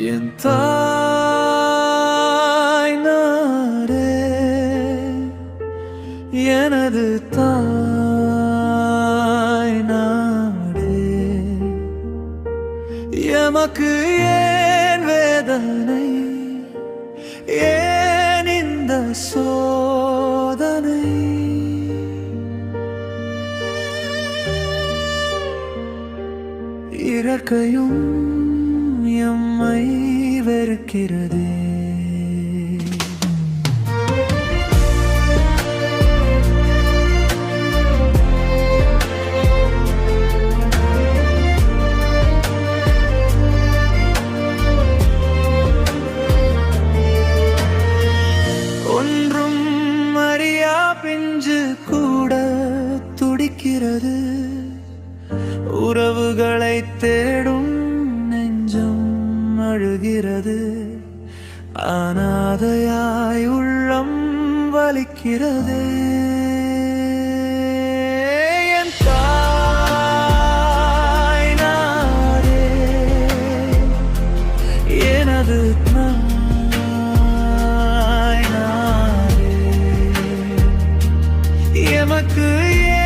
தாய்னாரே எனது தாய்நாடே. எமக்கு ஏன் வேதனை ஏன் இந்த சோதனை? இறக்கையும் எம்மை வெறுக்கிறதே ஒன்றும் அறியா பிஞ்சு கூட துடிக்கிறது. உறவுகளை தேடும் அழுகிறது. அனாதையாய் உள்ளம் வலிக்கிறதே. என் ஏ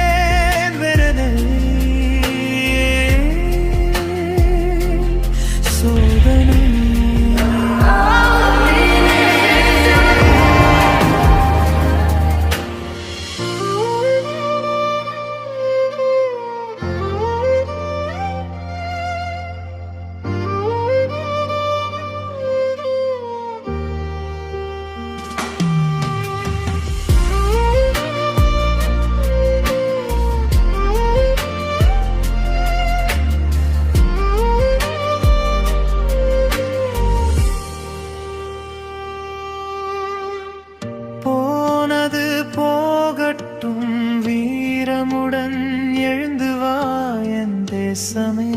தேசமே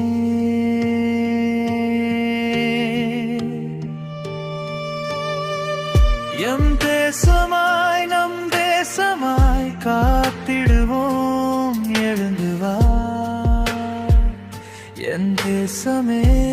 எம் தேசமாய் நம் தேசமாய் காத்திடுவோம் எழுந்துவா என் தேசமே.